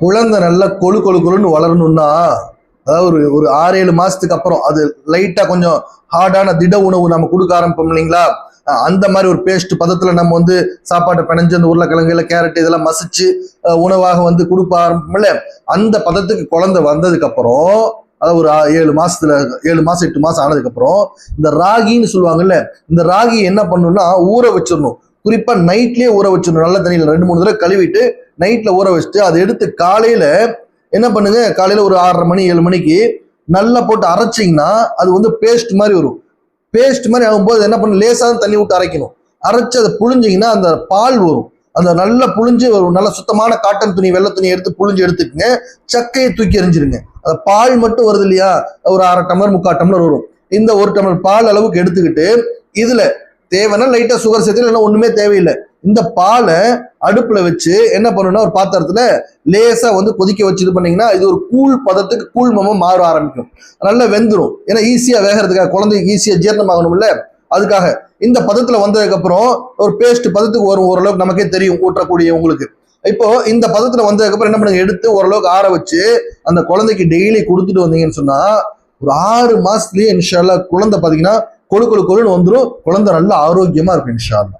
குழந்தை நல்லா கொழு கொழு கொழுன்னு வளரணும்னா அதாவது ஒரு ஒரு ஆறு ஏழு மாசத்துக்கு அப்புறம் அது லைட்டா கொஞ்சம் ஹார்டான திட உணவு நம்ம கொடுக்க ஆரம்பிப்போம் இல்லைங்களா? அந்த மாதிரி ஒரு பேஸ்ட் பதத்துல நம்ம வந்து சாப்பாட்டை பிணைஞ்சு அந்த உருளைக்கிழங்கு இல்லை கேரட் இதெல்லாம் மசிச்சு உணவாக வந்து கொடுக்க ஆரம்பிப்போம்ல அந்த பதத்துக்கு குழந்தை வந்ததுக்கு அப்புறம் அதாவது ஒரு ஏழு மாசத்துல ஏழு மாசம் எட்டு மாசம் ஆனதுக்கு அப்புறம் இந்த ராகின்னு சொல்லுவாங்கல்ல இந்த ராகி என்ன பண்ணணும்னா ஊற வச்சிடணும். குறிப்பா நைட்லயே ஊற வச்சிடணும். நல்ல தண்ணியில ரெண்டு மூணு தடவை கழுவிட்டு நைட்டில் ஊற வச்சுட்டு அதை எடுத்து காலையில் என்ன பண்ணுங்க? காலையில் ஒரு ஆறரை மணி ஏழு மணிக்கு நல்லா போட்டு அரைச்சிங்கன்னா அது வந்து பேஸ்ட் மாதிரி வரும். பேஸ்ட் மாதிரி ஆகும்போது என்ன பண்ணும்? லேசாக தண்ணி விட்டு அரைக்கணும். அரைச்சி அதை புழிஞ்சிங்கன்னா அந்த பால் வரும். அந்த நல்லா புழிஞ்சு ஒரு நல்ல சுத்தமான காட்டன் துணி வெள்ளை துணி எடுத்து புழிஞ்சு எடுத்துக்கங்க. சக்கையை தூக்கி எறிஞ்சிருங்க. அந்த பால் மட்டும் வருது இல்லையா? ஒரு அரை டம்ளர் முக்கால் டம்ளர் வரும். இந்த ஒரு டம்ளர் பால் அளவுக்கு எடுத்துக்கிட்டு இதில் தேவைன்னா லைட்டாக சுகர் சேர்த்து இல்லைன்னா ஒன்றுமே தேவையில்லை. இந்த பாலை அடுப்புல வச்சு என்ன பண்ணணும்னா ஒரு பாத்திரத்துல லேசா வந்து கொதிக்க வச்சு இது பண்ணீங்கன்னா இது ஒரு கூழ் பதத்துக்கு கூழ்மமா மாற ஆரம்பிக்கும். நல்லா வெந்துடும் ஏன்னா ஈஸியா வேகிறதுக்காக குழந்தைக்கு ஈஸியா ஜீரணமாகணும்ல அதுக்காக இந்த பதத்துல வந்ததுக்கு அப்புறம் ஒரு பேஸ்ட் பதத்துக்கு வரும் ஓரளவுக்கு நமக்கே தெரியும் ஊற்றக்கூடிய உங்களுக்கு. இப்போ இந்த பதத்துல வந்ததுக்கு அப்புறம் என்ன பண்ணுங்க எடுத்து ஓரளவுக்கு ஆற வச்சு அந்த குழந்தைக்கு டெய்லி கொடுத்துட்டு வந்தீங்கன்னு சொன்னா ஒரு ஆறு மாசத்துலயே இன்ஷால்லா குழந்தை பாத்தீங்கன்னா கொழு கொழு கொழுன்னு வந்துடும் குழந்தை நல்ல ஆரோக்கியமா இருக்கும் இன்ஷால்லா